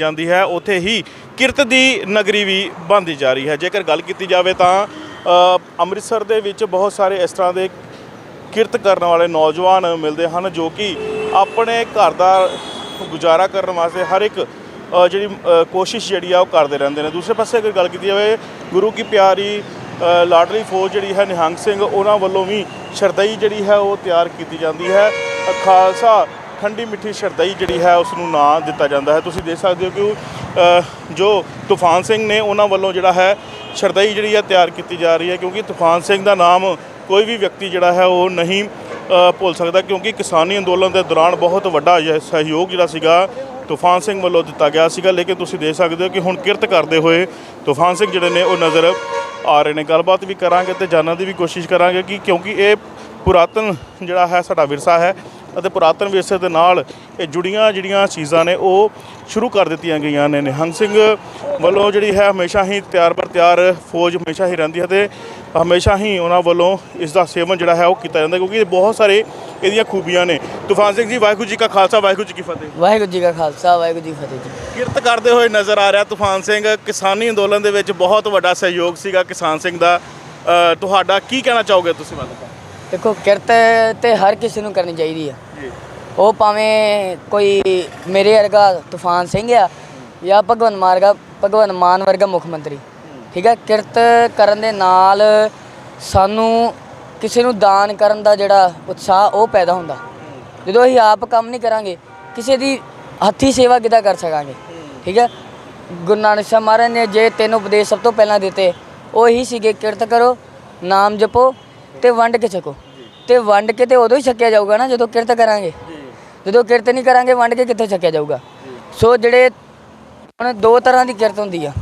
ਜਾਂਦੀ ਹੈ ਉੱਥੇ ਹੀ ਕਿਰਤ ਦੀ ਨਗਰੀ ਵੀ ਬਣਦੀ ਜਾ ਰਹੀ ਹੈ। ਜੇਕਰ ਗੱਲ ਕੀਤੀ ਜਾਵੇ ਤਾਂ ਅੰਮ੍ਰਿਤਸਰ ਦੇ ਵਿੱਚ ਬਹੁਤ ਸਾਰੇ ਇਸ ਤਰ੍ਹਾਂ ਦੇ ਕਿਰਤ ਕਰਨ ਵਾਲੇ ਨੌਜਵਾਨ ਮਿਲਦੇ ਹਨ ਜੋ ਕਿ ਆਪਣੇ ਘਰ ਦਾ ਗੁਜ਼ਾਰਾ ਕਰਨ ਵਾਸਤੇ ਹਰ ਇੱਕ ਜਿਹੜੀ ਕੋਸ਼ਿਸ਼ ਜਿਹੜੀ ਆ ਉਹ ਕਰਦੇ ਰਹਿੰਦੇ ਨੇ। ਦੂਸਰੇ ਪਾਸੇ ਅਗਰ ਗੱਲ ਕੀਤੀ ਜਾਵੇ ਗੁਰੂ ਕੀ ਪਿਆਰੀ ਅ, ਫੌਜ ਜਿਹੜੀ ਹੈ ਨਿਹੰਗ ਸਿੰਘ ਉਹਨਾਂ ਵੱਲੋਂ ਵੀ ਸ਼ਰਦਈ ਜਿਹੜੀ ਹੈ ਉਹ ਤਿਆਰ ਕੀਤੀ ਜਾਂਦੀ ਹੈ। ਖਾਲਸਾ ਠੰਡੀ ਮਿੱਠੀ ਸ਼ਰਦਈ ਜਿਹੜੀ ਹੈ ਉਸ ਨੂੰ ਨਾਂ ਦਿੱਤਾ ਜਾਂਦਾ ਹੈ। ਤੁਸੀਂ ਦੇਖ ਸਕਦੇ ਹੋ ਕਿ ਜੋ ਤੂਫਾਨ ਸਿੰਘ ਨੇ ਉਹਨਾਂ ਵੱਲੋਂ ਜਿਹੜਾ ਹੈ, ਸ਼ਰਦਈ ਜਿਹੜੀ ਹੈ, ਤਿਆਰ ਕੀਤੀ ਜਾ ਰਹੀ ਹੈ। ਕਿਉਂਕਿ ਤੂਫਾਨ ਸਿੰਘ ਦਾ ਨਾਮ ਕੋਈ ਵੀ ਵਿਅਕਤੀ ਜਿਹੜਾ ਹੈ, ਉਹ ਨਹੀਂ ਭੁੱਲ ਸਕਦਾ। ਕਿਉਂਕਿ ਕਿਸਾਨੀ ਅੰਦੋਲਨ ਦੇ ਦੌਰਾਨ ਬਹੁਤ ਵੱਡਾ ਸਹਿਯੋਗ ਜਿਹੜਾ ਸੀਗਾ, ਤੂਫਾਨ ਸਿੰਘ ਵੱਲੋਂ ਦਿੱਤਾ ਗਿਆ ਸੀਗਾ। ਲੇਕਿਨ ਤੁਸੀਂ ਦੇਖ ਸਕਦੇ ਹੋ ਕਿ ਹੁਣ ਕਿਰਤ ਕਰਦੇ ਹੋਏ ਤੂਫਾਨ ਸਿੰਘ ਜਿਹੜੇ ਨੇ, ਉਹ ਨਜ਼ਰ ਆ ਰਹੇ ਨੇ। ਗੱਲਬਾਤ ਵੀ ਕਰਾਂਗੇ ਤੇ ਜਾਣਨ ਦੀ ਵੀ ਕੋਸ਼ਿਸ਼ ਕਰਾਂਗੇ ਕਿ ਕਿਉਂਕਿ ਇਹ ਪੁਰਾਤਨ ਜਿਹੜਾ ਹੈ, ਸਾਡਾ ਵਿਰਸਾ ਹੈ। ਅਤੇ ਪੁਰਾਤਨ ਵਿਰਸੇ ਦੇ ਨਾਲ ਇਹ ਜੁੜੀਆਂ ਜਿਹੜੀਆਂ ਚੀਜ਼ਾਂ ਨੇ ਉਹ ਸ਼ੁਰੂ ਕਰ ਦਿੱਤੀਆਂ ਗਈਆਂ ਨੇ ਨਿਹੰਗ ਸਿੰਘ ਵੱਲੋਂ ਜਿਹੜੀ ਹੈ ਹਮੇਸ਼ਾ ਹੀ ਤਿਆਰ ਪਰ ਤਿਆਰ ਫੌਜ ਹਮੇਸ਼ਾ ਹੀ ਰਹਿੰਦੀ ਹੈ ਤੇ ਹਮੇਸ਼ਾ ਹੀ ਉਹਨਾਂ ਵੱਲੋਂ ਇਸ ਦਾ ਸੇਵਨ ਜਿਹੜਾ ਹੈ ਉਹ ਕੀਤਾ ਜਾਂਦਾ ਕਿਉਂਕਿ ਬਹੁਤ ਸਾਰੇ ਇਹਦੀਆਂ ਖੂਬੀਆਂ ਨੇ। ਤੂਫਾਨ ਸਿੰਘ ਜੀ ਵਾਹਿਗੁਰੂ ਜੀ ਕਾ ਖਾਲਸਾ ਵਾਹਿਗੁਰੂ ਜੀ ਕੀ ਫਤਿਹ। ਵਾਹਿਗੁਰੂ ਜੀ ਕਾ ਖਾਲਸਾ ਵਾਹਿਗੁਰੂ ਜੀ ਫਤਿਹ ਜੀ। ਕਿਰਤ ਕਰਦੇ ਹੋਏ ਨਜ਼ਰ ਆ ਰਿਹਾ ਤੂਫਾਨ ਸਿੰਘ। ਕਿਸਾਨੀ ਅੰਦੋਲਨ ਦੇ ਵਿੱਚ ਬਹੁਤ ਵੱਡਾ ਸਹਿਯੋਗ ਸੀਗਾ ਕਿਸਾਨ ਸਿੰਘ ਦਾ। ਤੁਹਾਡਾ ਕੀ ਕਹਿਣਾ ਚਾਹੋਗੇ ਤੁਸੀਂ ਮੈਨੂੰ ਦੇਖੋ ਕਿਰਤ ਤੇ ਹਰ ਕਿਸੇ ਨੂੰ ਕਰਨੀ ਚਾਹੀਦੀ ਆ। ਜੀ। ਉਹ ਭਾਵੇਂ ਕੋਈ ਮੇਰੇ ਵਰਗਾ ਤੂਫਾਨ ਸਿੰਘ ਆ ਜਾਂ ਭਗਵੰਤ ਮਾਰਗਾ ਭਗਵੰਤ ਮਾਨ ਵਰਗਾ ਮੁੱਖ ਮੰਤਰੀ। ਠੀਕ ਹੈ ਕਿਰਤ ਕਰਨ ਦੇ ਨਾਲ ਸਾਨੂੰ ਕਿਸੇ ਨੂੰ ਦਾਨ ਕਰਨ ਦਾ ਜਿਹੜਾ ਉਤਸ਼ਾਹ ਉਹ ਪੈਦਾ ਹੁੰਦਾ। ਜਦੋਂ ਅਸੀਂ ਆਪ ਕੰਮ ਨਹੀਂ ਕਰਾਂਗੇ ਕਿਸੇ ਦੀ ਹੱਥੀ ਸੇਵਾ ਕਿੱਦਾਂ ਕਰ ਸਕਾਂਗੇ? ਠੀਕ ਹੈ ਗੁਰੂ ਨਾਨਕ ਸਾਹਿਬ ਮਹਾਰਾਜ ਨੇ ਜੇ ਤਿੰਨ ਉਪਦੇਸ਼ ਸਭ ਤੋਂ ਪਹਿਲਾਂ ਦਿੱਤੇ ਉਹ ਇਹੀ ਸੀਗੇ ਕਿਰਤ ਕਰੋ ਨਾਮ ਜਪੋ ਤੇ ਵੰਡ ਕੇ ਛਕੋ। ਤੇ ਵੰਡ ਕੇ ਤੇ ਉਦੋਂ ਹੀ ਛਕਿਆ ਜਾਊਗਾ ਨਾ ਜਦੋਂ ਕਿਰਤ ਕਰਾਂਗੇ। ਜਦੋਂ ਕਿਰਤ ਨਹੀਂ ਕਰਾਂਗੇ ਵੰਡ ਕੇ ਕਿੱਥੋਂ ਛਕਿਆ ਜਾਊਗਾ? ਸੋ ਜਿਹੜੇ ਹੁਣ ਦੋ ਤਰ੍ਹਾਂ ਦੀ ਕਿਰਤ ਹੁੰਦੀ ਆ।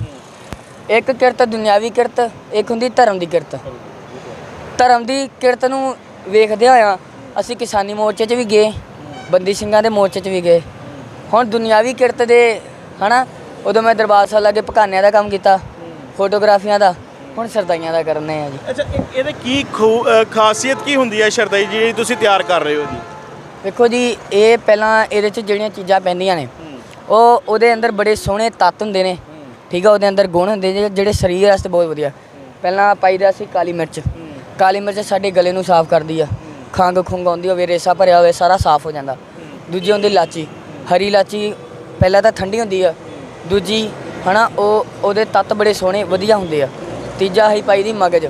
ਇੱਕ ਕਿਰਤ ਦੁਨਿਆਵੀ ਕਿਰਤ ਇੱਕ ਹੁੰਦੀ ਧਰਮ ਦੀ ਕਿਰਤ। ਧਰਮ ਦੀ ਕਿਰਤ ਨੂੰ ਵੇਖਦੇ ਹੋਇਆ ਅਸੀਂ ਕਿਸਾਨੀ ਮੋਰਚੇ 'ਚ ਵੀ ਗਏ ਬੰਦੀ ਸਿੰਘਾਂ ਦੇ ਮੋਰਚੇ 'ਚ ਵੀ ਗਏ। ਹੁਣ ਦੁਨਿਆਵੀ ਕਿਰਤ ਦੇ ਹਨਾ ਉਦੋਂ ਮੈਂ ਦਰਬਾਰ ਸਾਹਿਬ ਲਾਗੇ ਪਕਾਨਿਆਂ ਦਾ ਕੰਮ ਕੀਤਾ ਫੋਟੋਗ੍ਰਾਫੀਆਂ ਦਾ। ਹੁਣ ਸਰਦਾਈਆਂ ਦਾ ਕਰਨੇ ਆ ਜੀ। ਅੱਛਾ ਇਹ- ਇਹਦੇ ਕੀ ਖੂ- ਅ, ਖਾਸੀਅਤ ਕੀ ਹੁੰਦੀ ਹੈ ਸ਼ਰਦਈ ਜਿਹੜੀ ਤੁਸੀਂ ਤਿਆਰ ਕਰ ਰਹੇ ਹੋ ਜੀ? ਵੇਖੋ ਜੀ ਇਹ ਪਹਿਲਾਂ ਇਹਦੇ 'ਚ ਜਿਹੜੀਆਂ ਚੀਜ਼ਾਂ ਪੈਂਦੀਆਂ ਨੇ ਉਹ ਉਹਦੇ ਅੰਦਰ ਬੜੇ ਸੋਹਣੇ ਤੱਤ ਹੁੰਦੇ ਨੇ। ਠੀਕ ਆ ਉਹਦੇ ਅੰਦਰ ਗੁਣ ਹੁੰਦੇ ਨੇ ਜਿਹੜੇ ਸਰੀਰ ਵਾਸਤੇ ਬਹੁਤ ਵਧੀਆ। ਪਹਿਲਾਂ ਪਾਈਦਾ ਸੀ ਕਾਲੀ ਮਿਰਚ। ਕਾਲੀ ਮਿਰਚ ਸਾਡੇ ਗਲੇ ਨੂੰ ਸਾਫ਼ ਕਰਦੀ ਆ। ਖੰਗ ਖੁੰਗ ਆਉਂਦੀ ਹੋਵੇ ਰੇਸਾ ਭਰਿਆ ਹੋਵੇ ਸਾਰਾ ਸਾਫ਼ ਹੋ ਜਾਂਦਾ। ਦੂਜੀ ਹੁੰਦੀ ਲਾਚੀ। ਹਰੀ ਇਲਾਚੀ ਪਹਿਲਾਂ ਤਾਂ ਠੰਡੀ ਹੁੰਦੀ ਆ। ਦੂਜੀ ਹਨਾ ਉਹ ਉਹਦੇ ਤੱਤ ਬੜੇ ਸੋਹਣੇ ਵਧੀਆ ਹੁੰਦੇ ਆ। ਤੀਜਾ ਹੀ ਪਾਈ ਦੀ ਮਗਜ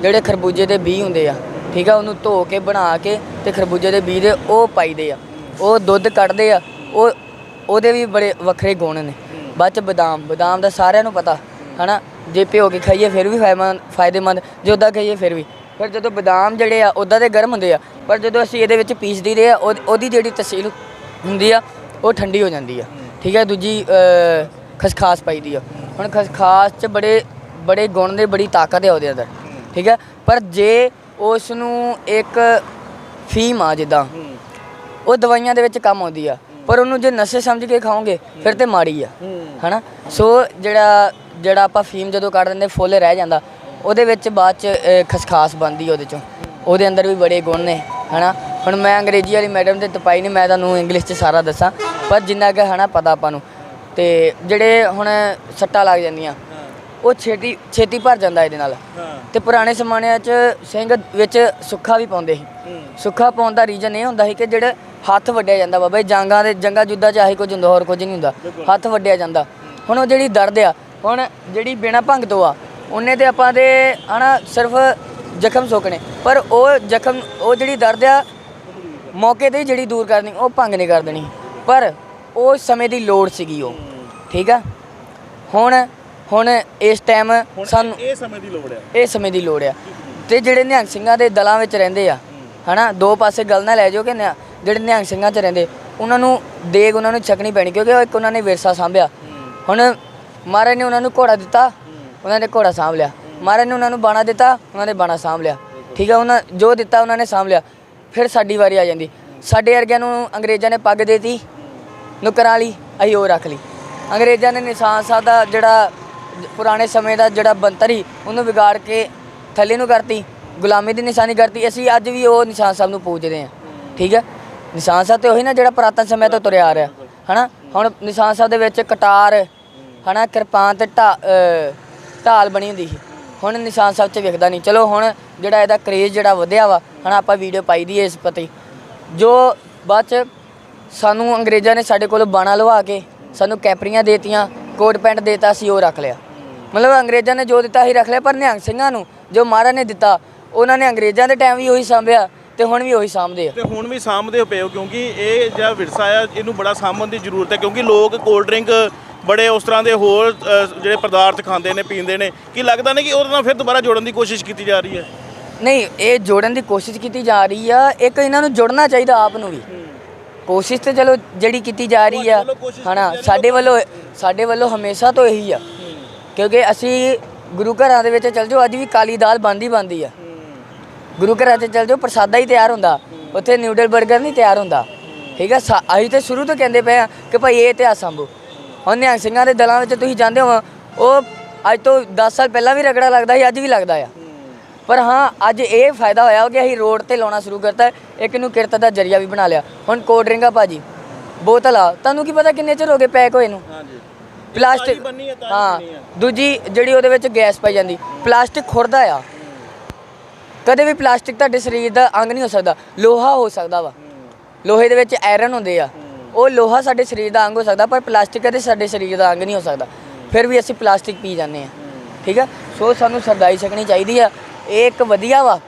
ਜਿਹੜੇ ਖਰਬੂਜੇ ਦੇ ਬੀਜ ਹੁੰਦੇ ਆ ਠੀਕ ਆ ਉਹਨੂੰ ਧੋ ਕੇ ਬਣਾ ਕੇ ਤੇ ਖਰਬੂਜੇ ਦੇ ਬੀਜ ਦੇ ਉਹ ਪਾਈਦੇ ਆ ਉਹ ਦੁੱਧ ਕੱਢਦੇ ਆ ਉਹ ਉਹਦੇ ਵੀ ਬੜੇ ਵੱਖਰੇ ਗੁਣ ਨੇ ਬਾਅਦ ਚ ਬਦਾਮ ਬਦਾਮ ਦਾ ਸਾਰਿਆਂ ਨੂੰ ਪਤਾ ਹਨਾ ਜੇ ਭਿਓ ਕੇ ਖਾਈਏ ਫਿਰ ਵੀ ਫਾਇਮਨ- ਫਾਇਦੇਮੰਦ ਜੇ ਉੱਦਾਂ ਖਾਈਏ ਫਿਰ ਵੀ ਫਿਰ ਜਦੋਂ ਬਦਾਮ ਜਿਹੜੇ ਆ ਉੱਦਾਂ ਦੇ ਗਰਮ ਹੁੰਦੇ ਆ ਪਰ ਜਦੋਂ ਅਸੀਂ ਇਹਦੇ ਵਿੱਚ ਪੀਸਦੀ ਰਹੇ ਆ ਉਹ- ਉਹਦੀ ਜਿਹੜੀ ਤਸੀਲ ਹੁੰਦੀ ਆ ਉਹ ਠੰਡੀ ਹੋ ਜਾਂਦੀ ਆ ਠੀਕ ਹੈ ਦੂਜੀ ਅ, ਖਸਖਾਸ ਪਾਈਦੀ ਆ ਹੁਣ ਖਸਖਾਸ ਚ ਬੜੇ ਬੜੇ ਗੁਣ ਦੇ, ਬੜੀ ਤਾਕਤ ਹੈ ਉਹਦੇ ਅੰਦਰ। ਠੀਕ ਹੈ? ਪਰ ਜੇ ਉਸ ਨੂੰ ਇੱਕ ਫੀਮ ਆ ਜਿੱਦਾਂ, ਉਹ ਦਵਾਈਆਂ ਦੇ ਵਿੱਚ ਕੰਮ ਆਉਂਦੀ ਆ। ਪਰ ਉਹਨੂੰ ਜੇ ਨਸ਼ੇ ਸਮਝ ਕੇ ਖਾਓਗੇ, ਫਿਰ ਤੇ ਮਾੜੀ ਆ। ਹਨਾ? ਸੋ ਜਿਹੜਾ ਜਿਹੜਾ ਆਪਾਂ ਫੀਮ ਜਦੋਂ ਕੱਢ ਦਿੰਦੇ, ਫੁੱਲ ਰਹਿ ਜਾਂਦਾ, ਉਹਦੇ ਵਿੱਚ ਬਾਅਦ ਚ ਖਸਖਾਸ ਬਣਦੀ ਆ ਉਹਦੇ ਚੋਂ। ਉਹਦੇ ਅੰਦਰ ਵੀ ਬੜੇ ਗੁਣ ਨੇ, ਹਨਾ? ਹੁਣ ਮੈਂ ਅੰਗਰੇਜ਼ੀ ਵਾਲੀ ਮੈਡਮ ਤੇ ਤਪਾਈ ਨਹੀਂ, ਮੈਂ ਤੁਹਾਨੂੰ ਇੰਗਲਿਸ਼ ਚ ਸਾਰਾ ਦੱਸਾਂ। ਪਰ ਜਿੰਨਾ ਕਿ ਹਨਾ ਪਤਾ ਆਪਾਂ ਨੂੰ। ਤੇ ਜਿਹੜੇ ਹੁਣ ਸੱਟਾਂ ਲੱਗ ਜਾਂਦੀਆਂ ਉਹ ਛੇਤੀ ਛੇਤੀ ਭਰ ਜਾਂਦਾ ਇਹਦੇ ਨਾਲ। ਤੇ ਪੁਰਾਣੇ ਜ਼ਮਾਨਿਆਂ 'ਚ ਸਿੰਘ ਵਿੱਚ ਸੁੱਖਾ ਵੀ ਪਾਉਂਦੇ ਸੀ। ਸੁੱਖਾ ਪਾਉਣ ਦਾ ਰੀਜ਼ਨ ਇਹ ਹੁੰਦਾ ਸੀ ਕਿ ਜਿਹੜੇ ਹੱਥ ਵੱਡਿਆ ਜਾਂਦਾ ਬਾਬਾ ਜੀ ਜਾਂਗਾਂ ਦੇ ਜੰਗਾ ਜੁੱਧਾਂ 'ਚ ਆਹੀ ਕੁਝ ਹੁੰਦਾ ਹੋਰ ਕੁਝ ਨਹੀਂ ਹੁੰਦਾ। ਹੱਥ ਵੱਡਿਆ ਜਾਂਦਾ। ਹੁਣ ਉਹ ਜਿਹੜੀ ਦਰਦ ਆ ਹੁਣ ਜਿਹੜੀ ਬਿਨਾ ਭੰਗ ਤੋਂ ਆ ਉਹਨੇ ਤੇ ਆਪਾਂ ਦੇ ਹਨਾ ਸਿਰਫ ਜ਼ਖਮ ਸੋਕਣੇ। ਪਰ ਉਹ ਜ਼ਖਮ ਉਹ ਜਿਹੜੀ ਦਰਦ ਆ ਮੌਕੇ ਤੇ ਹੀ ਜਿਹੜੀ ਦੂਰ ਕਰਨੀ ਉਹ ਭੰਗ ਨਹੀਂ ਕਰ ਦੇਣੀ। ਪਰ ਉਹ ਸਮੇਂ ਦੀ ਲੋੜ ਸੀਗੀ ਉਹ। ਠੀਕ ਆ? ਹੁਣ ਹੁਣ ਇਸ ਟਾਈਮ ਸਾਨੂੰ ਇਹ ਸਮੇਂ ਦੀ ਲੋੜ ਹੈ ਇਹ ਸਮੇਂ ਦੀ ਲੋੜ ਆ। ਤੇ ਜਿਹੜੇ ਨਿਹੰਗ ਸਿੰਘਾਂ ਦੇ ਦਲਾਂ ਵਿੱਚ ਰਹਿੰਦੇ ਆ ਹਨਾ ਦੋ ਪਾਸੇ ਗੱਲ ਨਾ ਲੈ ਜਾਓ ਕਿ ਨਿਆ- ਜਿਹੜੇ ਨਿਹੰਗ ਸਿੰਘਾਂ 'ਚ ਰਹਿੰਦੇ ਉਹਨਾਂ ਨੂੰ ਦੇਗ ਉਹਨਾਂ ਨੂੰ ਛਕਣੀ ਪੈਣੀ ਕਿਉਂਕਿ ਉਹ ਇੱਕ ਉਹਨਾਂ ਨੇ ਵਿਰਸਾ ਸਾਂਭਿਆ। ਹੁਣ ਮਹਾਰਾਜ ਨੇ ਉਹਨਾਂ ਨੂੰ ਘੋੜਾ ਦਿੱਤਾ ਉਹਨਾਂ ਨੇ ਘੋੜਾ ਸਾਂਭ ਲਿਆ। ਮਹਾਰਾਜ ਨੇ ਉਹਨਾਂ ਨੂੰ ਬਾਣਾ ਦਿੱਤਾ ਉਹਨਾਂ ਨੇ ਬਾਣਾ ਸਾਂਭ ਲਿਆ। ਠੀਕ ਆ ਉਹਨਾਂ ਜੋ ਦਿੱਤਾ ਉਹਨਾਂ ਨੇ ਸਾਂਭ ਲਿਆ। ਫਿਰ ਸਾਡੀ ਵਾਰੀ ਆ ਜਾਂਦੀ। ਸਾਡੇ ਵਰਗਿਆਂ ਨੂੰ ਅੰਗਰੇਜ਼ਾਂ ਨੇ ਪੱਗ ਦੇਤੀ ਨੁਕਰਾਂ ਲਈ ਅਸੀਂ ਉਹ ਰੱਖ ਲਈ। ਅੰਗਰੇਜ਼ਾਂ ਨੇ ਨਿਸ਼ਾਨ ਸਾਹਿਬ ਦਾ ਜਿਹੜਾ ਪੁਰਾਣੇ ਸਮੇਂ ਦਾ ਜਿਹੜਾ ਬਣਤਰ ਸੀ, ਉਹਨੂੰ ਵਿਗਾੜ ਕੇ ਥੱਲੇ ਨੂੰ ਕਰਤੀ, ਗੁਲਾਮੀ ਦੀ ਨਿਸ਼ਾਨੀ ਕਰਤੀ। ਅਸੀਂ ਅੱਜ ਵੀ ਉਹ ਨਿਸ਼ਾਨ ਸਾਹਿਬ ਨੂੰ ਪੂਜਦੇ ਹਾਂ। ਠੀਕ ਹੈ? ਨਿਸ਼ਾਨ ਸਾਹਿਬ ਤੇ ਉਹੀ ਨਾ ਜਿਹੜਾ ਪੁਰਾਤਨ ਸਮੇਂ ਤੋਂ ਤੁਰਿਆ ਆ ਰਿਹਾ। ਹਨਾ? ਹੁਣ ਨਿਸ਼ਾਨ ਸਾਹਿਬ ਦੇ ਵਿੱਚ ਕਟਾਰ, ਹਨਾ? ਕਿਰਪਾਨ ਤੇ ਢਾ- ਢਾਲ ਬਣੀ ਹੁੰਦੀ ਸੀ। ਹੁਣ ਨਿਸ਼ਾਨ ਸਾਹਿਬ 'ਚ ਵਿਖਦਾ ਨਹੀਂ। ਚਲੋ, ਹੁਣ ਜਿਹੜਾ ਇਹਦਾ ਕਰੇਜ਼ ਜਿਹੜਾ ਵਧਿਆ ਵਾ, ਹਨਾ? ਆਪਾਂ ਵੀਡੀਓ ਪਾਈ ਦੀ ਇਸ ਪਤੀ। ਜੋ ਬਾਅਦ 'ਚ ਸਾਨੂੰ ਅੰਗਰੇਜ਼ਾਂ ਨੇ ਸਾਡੇ ਕੋਲੋਂ ਬਾਣਾ ਲਵਾ ਕੇ ਸਾਨੂੰ ਕੈਪਰੀਆਂ ਦੇਤੀਆਂ। ਕੋਟ ਪੈਂਟ ਦੇਤਾ ਸੀ ਉਹ ਰੱਖ ਲਿਆ। ਮਤਲਬ ਅੰਗਰੇਜ਼ਾਂ ਨੇ ਜੋ ਦਿੱਤਾ ਸੀ ਰੱਖ ਲਿਆ ਪਰ ਨਿਹੰਗ ਸਿੰਘਾਂ ਨੂੰ ਜੋ ਮਹਾਰਾਜ ਨੇ ਦਿੱਤਾ ਉਹਨਾਂ ਨੇ ਅੰਗਰੇਜ਼ਾਂ ਦੇ ਟਾਈਮ ਵੀ ਉਹੀ ਸਾਂਭਿਆ ਤੇ ਹੁਣ ਵੀ ਉਹੀ ਸਾਂਭਦੇ ਆ। ਤੇ ਹੁਣ ਵੀ ਸਾਂਭਦੇ ਪਏ ਹੋ ਕਿਉਂਕਿ ਇਹ ਜਿਹੜਾ ਵਿਰਸਾ ਆ ਇਹਨੂੰ ਬੜਾ ਸਾਂਭਣ ਦੀ ਜ਼ਰੂਰਤ ਹੈ ਕਿਉਂਕਿ ਲੋਕ ਕੋਲਡ ਡਰਿੰਕ ਬੜੇ ਉਸ ਤਰ੍ਹਾਂ ਦੇ ਹੋਰ ਅ, ਜਿਹੜੇ ਪਦਾਰਥ ਖਾਂਦੇ ਨੇ ਪੀਂਦੇ ਨੇ ਕੀ ਲੱਗਦਾ ਨਹੀਂ ਕਿ ਉਹਦੇ ਨਾਲ ਫਿਰ ਦੁਬਾਰਾ ਜੋੜਨ ਦੀ ਕੋਸ਼ਿਸ਼ ਕੀਤੀ ਜਾ ਰਹੀ ਹੈ? ਨਹੀਂ ਇਹ ਜੋੜਨ ਦੀ ਕੋਸ਼ਿਸ਼ ਕੀਤੀ ਜਾ ਰਹੀ ਆ ਇੱਕ ਇਹਨਾਂ ਨੂੰ ਜੁੜਨਾ ਚਾਹੀਦਾ ਆਪ ਨੂੰ ਵੀ। ਕੋਸ਼ਿਸ਼ ਤੇ ਚਲੋ ਜਿਹੜੀ ਕੀਤੀ ਜਾ ਰਹੀ ਆ ਹਨਾ ਸਾਡੇ ਵੱਲੋਂ ਸਾਡੇ ਵੱਲੋਂ ਹਮੇਸ਼ਾ ਤੋਂ ਇਹੀ ਆ। ਕਿਉਂਕਿ ਅਸੀਂ ਗੁਰੂ ਘਰਾਂ ਦੇ ਵਿੱਚ ਚੱਲ ਜਾਓ ਅੱਜ ਵੀ ਕਾਲੀ ਦਾਲ ਬੰਦੀ ਬੰਦੀ ਆ। ਗੁਰੂ ਘਰਾਂ 'ਚ ਚੱਲ ਜਾਓ ਪ੍ਰਸਾਦਾ ਹੀ ਤਿਆਰ ਹੁੰਦਾ। ਉੱਥੇ ਨਿਊਡਲ 버ਗਰ ਨਹੀਂ ਤਿਆਰ ਹੁੰਦਾ। ਠੀਕ ਆ? ਅਸੀਂ ਤੇ ਸ਼ੁਰੂ ਤੋਂ ਕਹਿੰਦੇ ਪਏ ਆ ਕਿ ਭਾਈ ਇਹ ਇਤਿਹਾਸ ਸੰਭੋ। ਹੁਣ ਨਿਹੰਗ ਸਿੰਘਾਂ ਦੇ ਦਲਾਂ ਵਿੱਚ ਤੁਸੀਂ ਜਾਂਦੇ ਹੋ ਉਹ ਅੱਜ ਤੋਂ 10 ਸਾਲ ਪਹਿਲਾਂ ਵੀ ਰਗੜਾ ਲੱਗਦਾ ਸੀ ਅੱਜ ਵੀ ਲੱਗਦਾ ਆ। ਪਰ ਹਾਂ ਅੱਜ ਇਹ ਫਾਇਦਾ ਹੋਇਆ ਕਿ ਅਸੀਂ ਰੋਡ ਤੇ ਲਾਉਣਾ ਸ਼ੁਰੂ ਕਰਤਾ। ਇੱਕ ਨੂੰ ਕਿਰਤ ਦਾ ਜਰੀਆ ਵੀ ਬਣਾ ਲਿਆ। ਹੁਣ ਕੋਲਡ ਡਰਿੰਕਾਂ ਭਾਜੀ। ਬੋਤਲ ਆ। ਤੁਹਾਨੂੰ ਕੀ ਪਤਾ ਕਿੰਨੇ ਚਿਰ ਹੋ ਗਏ ਪੈਕ ਹੋਏ ਨੂੰ? ਹਾਂਜੀ। ਪਲਾਸਟਿਕ ਹੈ। ਦੂਜੀ ਜਿਹੜੀ ਉਹਦੇ ਵਿੱਚ ਗੈਸ ਪਾਈ ਜਾਂਦੀ। ਪਲਾਸਟਿਕ ਖੁਰਦਾ ਆ। ਕਦੇ ਵੀ ਪਲਾਸਟਿਕ ਤੁਹਾਡੇ ਸਰੀਰ ਦਾ ਅੰਗ ਨਹੀਂ ਹੋ ਸਕਦਾ। ਲੋਹਾ ਹੋ ਸਕਦਾ ਵਾ। ਲੋਹੇ ਦੇ ਵਿੱਚ ਆਇਰਨ ਹੁੰਦੇ ਆ। ਉਹ ਲੋਹਾ ਸਾਡੇ ਸਰੀਰ ਦਾ ਅੰਗ ਹੋ ਸਕਦਾ ਪਰ ਪਲਾਸਟਿਕ ਕਦੇ ਸਾਡੇ ਸਰੀਰ ਦਾ ਅੰਗ ਨਹੀਂ ਹੋ ਸਕਦਾ। ਫਿਰ ਵੀ ਅਸੀਂ ਪਲਾਸਟਿਕ ਪੀ ਜਾਂਦੇ ਆ। ਠੀਕ ਆ? ਸੋ ਸਾਨੂੰ ਸਰਦਾਈ ਸਕਣੀ ਚਾਹੀਦੀ ਆ। ਇਹ ਇੱਕ ਵਧੀਆ ਵਾ,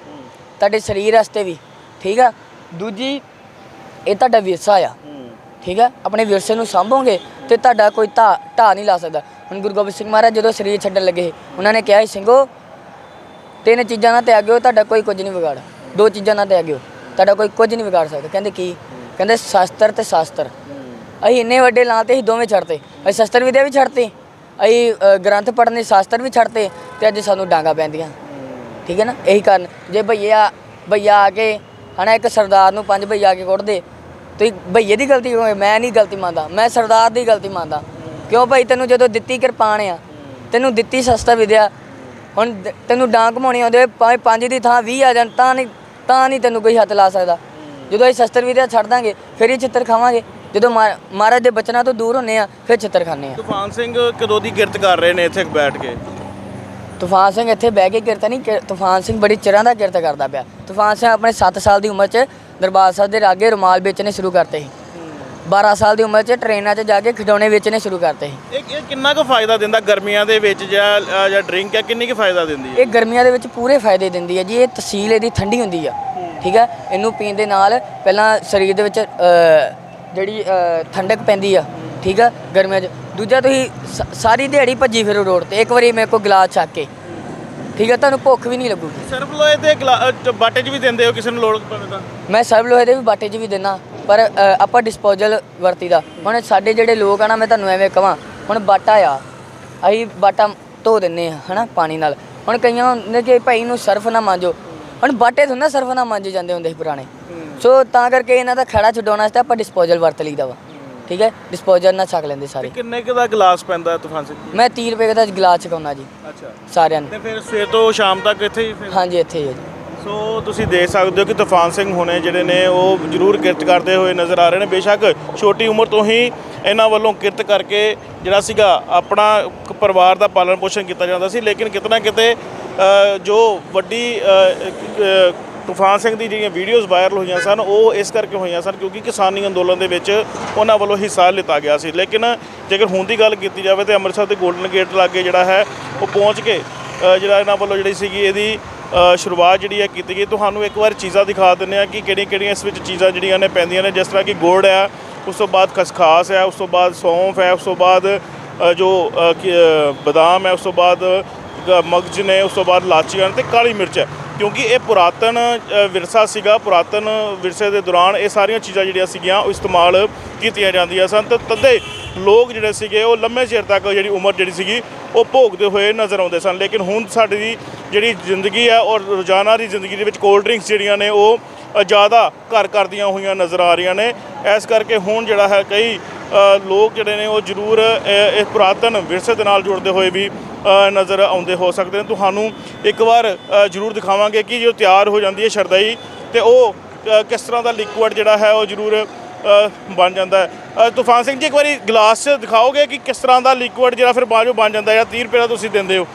ਤੁਹਾਡੇ ਸਰੀਰ ਵਾਸਤੇ ਵੀ, ਠੀਕ ਆ? ਦੂਜੀ, ਇਹ ਤੁਹਾਡਾ ਵਿਰਸਾ ਆ, ਠੀਕ ਆ? ਆਪਣੇ ਵਿਰਸੇ ਨੂੰ ਸਾਂਭੋਗੇ ਤੇ ਤੁਹਾਡਾ ਕੋਈ ਢਾ ਢਾ ਨਹੀਂ ਲਾ ਸਕਦਾ। ਹੁਣ ਗੁਰੂ ਗੋਬਿੰਦ ਸਿੰਘ ਮਹਾਰਾਜ ਜਦੋਂ ਸਰੀਰ ਛੱਡਣ ਲੱਗੇ, ਉਹਨਾਂ ਨੇ ਕਿਹਾ ਸੀ ਸਿੰਘੋ, ਤਿੰਨ ਚੀਜ਼ਾਂ ਨਾਲ ਤਿਆਗਿਓ ਤੁਹਾਡਾ ਕੋਈ ਕੁਝ ਨਹੀਂ ਵਿਗਾੜ। ਦੋ ਚੀਜ਼ਾਂ ਨਾਲ ਤਿਆਗਿਓ ਤੁਹਾਡਾ ਕੋਈ ਕੁਝ ਨਹੀਂ ਵਿਗਾੜ ਸਕਦਾ। ਕਹਿੰਦੇ ਕੀ? ਕਹਿੰਦੇ ਸ਼ਾਸਤਰ ਤੇ ਸ਼ਾਸਤਰ। ਅਸੀਂ ਇੰਨੇ ਵੱਡੇ ਲਾਂ ਤੇ ਅਸੀਂ ਦੋਵੇਂ ਛੱਡਤੇ। ਅਸੀਂ ਸ਼ਸਤਰ ਵਿਦਿਆ ਵੀ ਛੱਡਤੀ। ਅਸੀਂ ਗ੍ਰੰਥ ਪੜ੍ਹਨੇ ਸ਼ਾਸਤਰ ਵੀ ਛੱਡਤੇ ਤੇ ਅੱਜ ਸਾਨੂੰ ਡਾਂਗਾ ਪੈਂਦੀਆਂ। ਠੀਕ ਹੈ ਨਾ? ਇਹੀ ਕਾਰਨ। ਜੇ ਭਈਆ ਭਈਆ ਆ ਕੇ, ਹਨਾ, ਇੱਕ ਸਰਦਾਰ ਨੂੰ ਪੰਜ ਭਈਆ ਆ ਕੇ ਕੁੱਟਦੇ ਤੁਸੀਂ ਭਈਏ ਦੀ ਗਲਤੀ ਕਹੋਗੇ ਮੈਂ ਨਹੀਂ ਗਲਤੀ ਮੰਨਦਾ। ਮੈਂ ਸਰਦਾਰ ਦੀ ਗਲਤੀ ਮੰਨਦਾ। ਕਿਉਂ ਭਾਈ? ਤੈਨੂੰ ਜਦੋਂ ਦਿੱਤੀ ਕਿਰਪਾਨ ਆ, ਤੈਨੂੰ ਦਿੱਤੀ ਸਸਤਾ ਵਿਦਿਆ, ਹੁਣ ਤੈਨੂੰ ਡਾਂਗ ਘਮਾਉਣੀ ਆਉਂਦੇ ਭਾਵੇਂ ਪੰਜ ਦੀ ਥਾਂ 20 ਆ ਜਾਣ, ਤਾਂ ਨਹੀਂ ਤਾਂ ਨਹੀਂ ਤੈਨੂੰ ਕੋਈ ਹੱਥ ਲਾ ਸਕਦਾ। ਜਦੋਂ ਇਹ ਸ਼ਸਤਰ ਵਿਦਿਆ ਛੱਡ ਦਾਂਗੇ, ਫਿਰ ਹੀ ਚਿੱਤਰ ਖਾਵਾਂਗੇ। ਜਦੋਂ ਮਹਾ- ਮਹਾਰਾਜ ਦੇ ਬਚਨਾਂ ਤੋਂ ਦੂਰ ਹੁੰਨੇ ਆ, ਫਿਰ ਚਿੱਤਰ ਖਾਂਦੇ ਆ। ਤੂਫਾਨ ਸਿੰਘ ਕਦੋਂ ਦੀ ਕਿਰਤ ਕਰ ਰਹੇ ਨੇ ਇੱਥੇ ਬੈਠ ਕੇ? ਤੂਫਾਨ ਸਿੰਘ ਇੱਥੇ ਬਹਿ ਕੇ ਕਿਰਤ ਨਹੀਂ ਕਿ- ਤੂਫਾਨ ਸਿੰਘ ਬੜੀ ਚਿਰਾਂ ਦਾ ਕਿਰਤ ਕਰਦਾ ਪਿਆ। ਤੂਫਾਨ ਸਿੰਘ ਆਪਣੇ 7 ਸਾਲ ਦੀ ਉਮਰ 'ਚ ਦਰਬਾਰ ਸਾਹਿਬ ਦੇ ਲਾਗੇ ਰੁਮਾਲ ਵੇਚਣੇ ਸ਼ੁਰੂ ਕਰਤੇ ਸੀ। 12 ਸਾਲ ਦੀ ਉਮਰ 'ਚ ਟ੍ਰੇਨਾਂ 'ਚ ਜਾ ਕੇ ਖਿਡੌਣੇ ਵੇਚਣੇ ਸ਼ੁਰੂ ਕਰਤੇ ਸੀ। ਇਹ ਇਹ ਕਿੰਨਾ ਕੁ ਫਾਇਦਾ ਦਿੰਦਾ ਗਰਮੀਆਂ ਦੇ ਵਿੱਚ ਜਾਂ ਅ, ਜਾਂ ਡਰਿੰਕ ਹੈ ਕਿੰਨੀ ਕੁ ਫਾਇਦਾ ਦਿੰਦੀ ਹੈ ਇਹ ਗਰਮੀਆਂ ਦੇ ਵਿੱਚ ਪੂਰੇ ਫਾਇਦੇ ਦਿੰਦੀ ਹੈ ਜੀ ਇਹ ਤਸੀਲ ਇਹਦੀ ਠੰਡੀ ਹੁੰਦੀ ਆ ਠੀਕ ਹੈ ਇਹਨੂੰ ਪੀਣ ਦੇ ਨਾਲ ਪਹਿਲਾਂ ਸਰੀਰ ਦੇ ਵਿੱਚ ਅ, ਜਿਹੜੀ ਅ, ਠੰਡਕ ਪੈਂਦੀ ਆ। ਠੀਕ ਆ ਗਰਮੀਆਂ 'ਚ। ਦੂਜਾ ਤੁਸੀਂ ਸ- ਸਾਰੀ ਦਿਹਾੜੀ ਭੱਜੀ ਫਿਰੋ ਰੋਡ ਤੇ ਇੱਕ ਵਾਰੀ ਮੇਰੇ ਕੋਲ ਗਲਾਸ ਚੱਕ ਕੇ। ਠੀਕ ਹੈ ਤੁਹਾਨੂੰ ਭੁੱਖ ਵੀ ਨਹੀਂ ਲੱਗੂਗੀ। ਸਰਫ ਲੋਏ ਤੇ ਗਲਾ- ਚ- ਬਾਟੇ 'ਚ ਵੀ ਦਿੰਦੇ ਹੋ ਕਿਸੇ ਨੂੰ ਲੋੜ ਪਵੇ ਤਾਂ? ਮੈਂ ਸਰਬ ਲੋਹੇ ਦੇ ਵੀ ਬਾਟੇ 'ਚ ਵੀ ਦਿੰਦਾ ਪਰ ਅ, ਆਪਾਂ ਡਿਸਪੋਜ਼ਲ ਵਰਤੀਦਾ ਹੁਣ ਸਾਡੇ ਜਿਹੜੇ ਲੋਕ ਆ ਨਾ ਮੈਂ ਤੁਹਾਨੂੰ ਐਵੇਂ ਕਹਾਂ ਹੁਣ ਬਾਟਾ ਆ ਅਸੀਂ ਬਾਟਾ ਧੋ ਦਿੰਨੇ ਆ ਹਨਾ ਪਾਣੀ ਨਾਲ। ਹੁਣ ਕਈਆਂ ਹੁੰਦੇ ਕਿ ਭਾਈ ਨੂੰ ਸਰਫ ਨਾ ਮਾਂਜੋ। ਹੁਣ ਬਾਟੇ ਤੋਂ ਨਾ ਸਰਫ ਨਾ ਮਾਂਜੇ ਜਾਂਦੇ ਹੁੰਦੇ ਸੀ ਪੁਰਾਣੇ। ਸੋ ਤਾਂ ਕਰਕੇ ਇਹਨਾਂ ਦਾ ਖੜਾ ਛਡਾਉਣ ਵਾਸਤੇ ਆਪਾਂ ਡਿਸਪੋਜ਼ਲ ਵਰਤ ਲਈਦਾ ਵਾ। ਠੀਕ ਹੈ? ਡਿਸਪੋਜ਼ਲ ਨਾਲ ਛਕ ਲੈਂਦੇ ਸਾਰੇ। ਕਿੰਨੇ ਕੁ ਦਾ ਗਲਾਸ ਪੈਂਦਾ ਤੂਫਾਨ ਸਿੰਘ ਮੈਂ 30 ਰੁਪਏ ਦਾ ਗਲਾਸ ਛਕਾਉਣਾ ਜੀ। ਅੱਛਾ। ਸਾਰਿਆਂ ਨੂੰ। ਤੇ ਫਿਰ ਸਵੇਰ ਤੋਂ ਸ਼ਾਮ ਤੱਕ ਇੱਥੇ ਹੀ ਫਿਰ? ਹਾਂਜੀ ਇੱਥੇ ਹੀ ਹੈ ਜੀ। ਸੋ ਤੁਸੀਂ ਦੇਖ ਸਕਦੇ ਹੋ ਕਿ ਤੂਫਾਨ ਸਿੰਘ ਹੁਣੇ ਜਿਹੜੇ ਨੇ ਉਹ ਜ਼ਰੂਰ ਕਿਰਤ ਕਰਦੇ ਹੋਏ ਨਜ਼ਰ ਆ ਰਹੇ ਨੇ। ਬੇਸ਼ੱਕ ਛੋਟੀ ਉਮਰ ਤੋਂ ਹੀ ਇਹਨਾਂ ਵੱਲੋਂ ਕਿਰਤ ਕਰਕੇ ਜਿਹੜਾ ਸੀਗਾ ਆਪਣਾ ਕ- ਪਰਿਵਾਰ ਦਾ ਪਾਲਣ ਪੋਸ਼ਣ ਕੀਤਾ ਜਾਂਦਾ ਸੀ। ਲੇਕਿਨ ਕਿਤਨਾ ਕਿਤੇ ਅ, ਜੋ ਵੱਡੀ ਅ, ਅ, ਤੂਫਾਨ ਸਿੰਘ ਦੀ ਜਿਹੜੀਆਂ ਵੀਡੀਓਜ਼ ਵਾਇਰਲ ਹੋਈਆਂ ਸਨ, ਉਹ ਇਸ ਕਰਕੇ ਹੋਈਆਂ ਸਨ ਕਿਉਂਕਿ ਕਿਸਾਨੀ ਅੰਦੋਲਨ ਦੇ ਵਿੱਚ ਉਹਨਾਂ ਵੱਲੋਂ ਹਿੱਸਾ ਲਿੱਤਾ ਗਿਆ ਸੀ। ਲੇਕਿਨ ਜੇਕਰ ਹੁਣ ਦੀ ਗੱਲ ਕੀਤੀ ਜਾਵੇ ਤੇ ਅੰਮ੍ਰਿਤਸਰ ਦੇ 골ਡਨ ਗੇਟ ਲਾਗੇ ਜਿਹੜਾ ਹੈ, ਉਹ ਪਹੁੰਚ ਕੇ ਜਿਹੜਾ ਇਹਨਾਂ ਵੱਲੋਂ ਜਿਹੜੀ ਸੀਗੀ ਇਹਦੀ ਸ਼ੁਰੂਆਤ ਜਿਹੜੀ ਹੈ ਕੀਤੀ ਗਈ। ਤੁਹਾਨੂੰ ਇੱਕ ਵਾਰ ਚੀਜ਼ਾਂ ਦਿਖਾ ਦਿੰਦੇ ਆ ਕਿ ਕਿਹੜੀਆਂ ਕਿਹੜੀਆਂ ਇਸ ਵਿੱਚ ਚੀਜ਼ਾਂ ਜਿਹੜੀਆਂ ਨੇ ਪੈਂਦੀਆਂ ਨੇ। ਜਿਸ ਤਰ੍ਹਾਂ ਕਿ ਗੁੜ ਹੈ, ਉਸ ਤੋਂ ਬਾਅਦ ਖਸਖਾਸ ਹੈ, ਉਸ ਤੋਂ ਬਾਅਦ ਸੌਂਫ ਹੈ, ਉਸ ਤੋਂ ਬਾਅਦ ਜੋ ਬਦਾਮ ਹੈ, ਉਸ ਤੋਂ ਬਾਅਦ ਮਗਜ ਨੇ, ਉਸ ਤੋਂ ਬਾਅਦ ਲਾਚੀਆਂ ਨੇ ਤੇ ਕਾਲੀ ਮਿਰਚ ਹੈ। ਕਿਉਂਕਿ ਇਹ ਪੁਰਾਤਨ ਵਿਰਸਾ ਸੀਗਾ, ਪੁਰਾਤਨ ਵਿਰਸੇ ਦੇ ਦੌਰਾਨ ਇਹ ਸਾਰੀਆਂ ਚੀਜ਼ਾਂ ਜਿਹੜੀਆਂ ਸੀਗੀਆਂ ਉਹ ਇਸਤੇਮਾਲ ਕੀਤੀਆਂ ਜਾਂਦੀਆਂ ਸਨ। ਤੇ ਤਦੇ ਲੋਕ ਜਿਹੜੇ ਸੀਗੇ ਉਹ ਲੰਮੇ ਚਿਰ ਤੱਕ ਜਿਹੜੀ ਉਮਰ ਜਿਹੜੀ ਸੀਗੀ ਉਹ ਭੋਗਦੇ ਹੋਏ ਨਜ਼ਰ ਆਉਂਦੇ ਸਨ। ਲੇਕਿਨ ਹੁਣ ਸਾਡੀ ਦੀ ਜਿਹੜੀ ਜ਼ਿੰਦਗੀ ਹੈ ਔਰ ਰੋਜ਼ਾਨਾ ਦੀ ਜ਼ਿੰਦਗੀ ਦੇ ਵਿੱਚ ਕੋਲਡ ਡਰਿੰਕਸ ਜਿਹੜੀਆਂ ਨੇ ਉਹ ਜ਼ਿਆਦਾ ਘਰ ਕਰਦੀਆਂ ਹੋਈਆਂ ਨਜ਼ਰ ਆ ਰਹੀਆਂ ਨੇ। ਇਸ ਕਰਕੇ ਹੁਣ ਜਿਹੜਾ ਹੈ ਕਈ ਲੋਕ ਜਿਹੜੇ ਨੇ ਉਹ ਜ਼ਰੂਰ ਅ, ਇਸ ਪੁਰਾਤਨ ਵਿਰਸੇ ਦੇ ਨਾਲ ਜੁੜਦੇ ਹੋਏ ਵੀ ਨਜ਼ਰ ਆਉਂਦੇ ਹੋ ਸਕਦੇ ਨੇ। ਤੁਹਾਨੂੰ ਇੱਕ ਵਾਰ ਜ਼ਰੂਰ ਦਿਖਾਵਾਂਗੇ ਕਿ ਜੋ ਤਿਆਰ ਹੋ ਜਾਂਦੀ ਹੈ ਸ਼ਰਦਈ ਤੇ ਉਹ ਕਿਸ ਤਰ੍ਹਾਂ ਦਾ ਲਿਕੁਇਡ ਜਿਹੜਾ ਹੈ ਉਹ ਜ਼ਰੂਰ ਬਣ ਜਾਂਦਾ ਹੈ। ਤੂਫਾਨ ਸਿੰਘ ਜੀ ਇੱਕ ਵਾਰੀ ਗਲਾਸ 'ਚ ਦਿਖਾਓਗੇ ਕਿ ਕਿਸ ਤਰ੍ਹਾਂ ਦਾ ਲਿਕੁਇਡ ਜਿਹੜਾ ਫਿਰ ਬਾਅਦ ਚੋਂ ਬਣ ਜਾਂਦਾ ਹੈ ਜਾਂ 30 ਰੁਪਏ ਦਾ ਤੁਸੀਂ ਦਿੰਦੇ ਹੋ?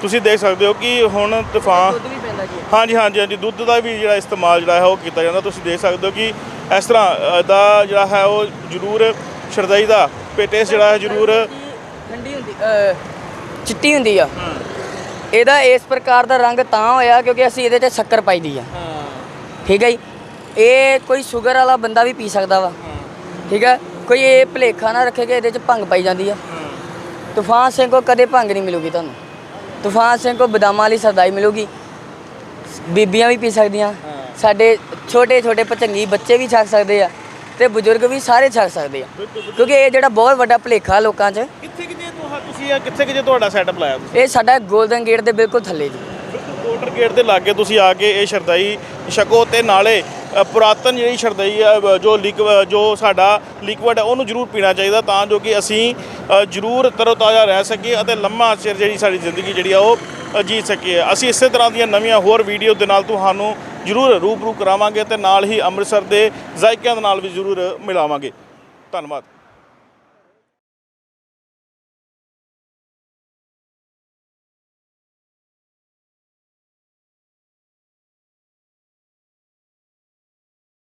ਤੁਸੀਂ ਦੇਖ ਸਕਦੇ ਹੋ ਕਿ ਹੁਣ ਤੂਫਾਨ ਦੁੱਧ ਵੀ ਪੈਂਦਾ ਜੀ। ਹਾਂਜੀ ਹਾਂਜੀ ਹਾਂਜੀ ਦੁੱਧ ਦਾ ਵੀ ਜਿਹੜਾ ਇਸਤੇਮਾਲ ਜਿਹੜਾ ਹੈ ਉਹ ਕੀਤਾ ਜਾਂਦਾ। ਤੁਸੀਂ ਦੇਖ ਸਕਦੇ ਹੋ ਕਿ ਇਸ ਤਰ੍ਹਾਂ ਦਾ ਜਿਹੜਾ ਹੈ ਉਹ ਜ਼ਰੂਰ ਸ਼ਰਦਈ ਦਾ ਪੇਟੇਸ ਜਿਹੜਾ ਹੈ ਜ਼ਰੂਰ ਠੰਡੀ ਹੁੰਦੀ ਚਿੱਟੀ ਹੁੰਦੀ ਆ। ਇਹਦਾ ਇਸ ਪ੍ਰਕਾਰ ਦਾ ਰੰਗ ਤਾਂ ਹੋਇਆ ਕਿਉਂਕਿ ਅਸੀਂ ਇਹਦੇ 'ਚ ਸ਼ੱਕਰ ਪਾਈ ਦੀ ਆ। ਠੀਕ ਹੈ ਜੀ? ਇਹ ਕੋਈ ਸ਼ੂਗਰ ਵਾਲਾ ਬੰਦਾ ਵੀ ਪੀ ਸਕਦਾ ਵਾ। ਠੀਕ ਹੈ ਕੋਈ ਇਹ ਭਲੇਖਾ ਨਾ ਰੱਖੇ ਕਿ ਇਹਦੇ 'ਚ ਭੰਗ ਪਾਈ ਜਾਂਦੀ ਆ। ਤੂਫਾਨ ਸਿੰਘ ਕੋ ਕਦੇ ਭੰਗ ਨਹੀਂ ਮਿਲੂਗੀ ਤੁਹਾਨੂੰ। ਤੂਫਾਨ ਸਿੰਘ ਕੋ ਬਦਾਮਾਂ ਵਾਲੀ ਸਰਦਾਈ ਮਿਲੂਗੀ। ਬੀਬੀਆਂ ਵੀ ਪੀ ਸਕਦੀਆਂ। ਸਾਡੇ ਛੋਟੇ ਛੋਟੇ ਪਚੰਗੀ ਬੱਚੇ ਵੀ ਛਕ ਸਕਦੇ ਆ ਤੇ ਬਜ਼ੁਰਗ ਵੀ ਸਾਰੇ ਛਕ ਸਕਦੇ ਆ। ਕਿਉਂਕਿ ਇਹ ਜਿਹੜਾ ਬਹੁਤ ਵੱਡਾ ਭਲੇਖਾ ਲੋਕਾਂ 'ਚ। ਕਿੱਥੇ ਤੁਹਾ ਤੁਸੀਂ ਇਹ ਕਿੱਥੇ ਕਿੱਥੇ ਤੁਹਾਡਾ ਸੈਟਅਪ ਲਾਇਆ ਤੁਸੀਂ? ਇਹ ਸਾਡਾ 골ਡਨ ਗੇਟ ਦੇ ਬਿਲਕੁਲ ਥੱਲੇ ਜੀ। ਵਾਟਰ ਗੇਟ ਦੇ ਲਾਗੇ ਤੁਸੀਂ ਆ ਕੇ ਇਹ ਸ਼ਰਦਈ ਛਕੋ ਤੇ ਨਾਲੇ ਪੁਰਾਤਨ ਜਿਹੜੀ ਸ਼ਰਦਈ ਹੈ ਜੋ ਲਿਕ ਜੋ ਸਾਡਾ ਲਿਕਵਿਡ ਹੈ ਉਹਨੂੰ ਜ਼ਰੂਰ ਪੀਣਾ ਚਾਹੀਦਾ ਤਾਂ ਜੋ ਕਿ ਅਸੀਂ ਜ਼ਰੂਰ ਤਰੋਤਾਜ਼ਾ ਰਹਿ ਸਕੀਏ ਅਤੇ ਲੰਮਾ ਚਿਰ ਜਿਹੜੀ ਸਾਡੀ ਜ਼ਿੰਦਗੀ ਜਿਹੜੀ ਆ ਉਹ ਅ, ਜੀ ਸਕੀਏ। ਅਸੀਂ ਇਸੇ ਤਰ੍ਹਾਂ ਦੀਆਂ ਨਵੀਆਂ ਹੋਰ ਵੀਡੀਓ ਦੇ ਨਾਲ ਤੁਹਾਨੂੰ ਜ਼ਰੂਰ ਰੂਬਰੂ ਕਰਾਵਾਂਗੇ ਤੇ ਨਾਲ ਹੀ ਅੰਮ੍ਰਿਤਸਰ ਦੇ ਜ਼ਾਇਕਿਆਂ ਦੇ ਨਾਲ ਵੀ ਜ਼ਰੂਰ ਮਿਲਾਵਾਂਗੇ। ਧੰਨਵਾਦ।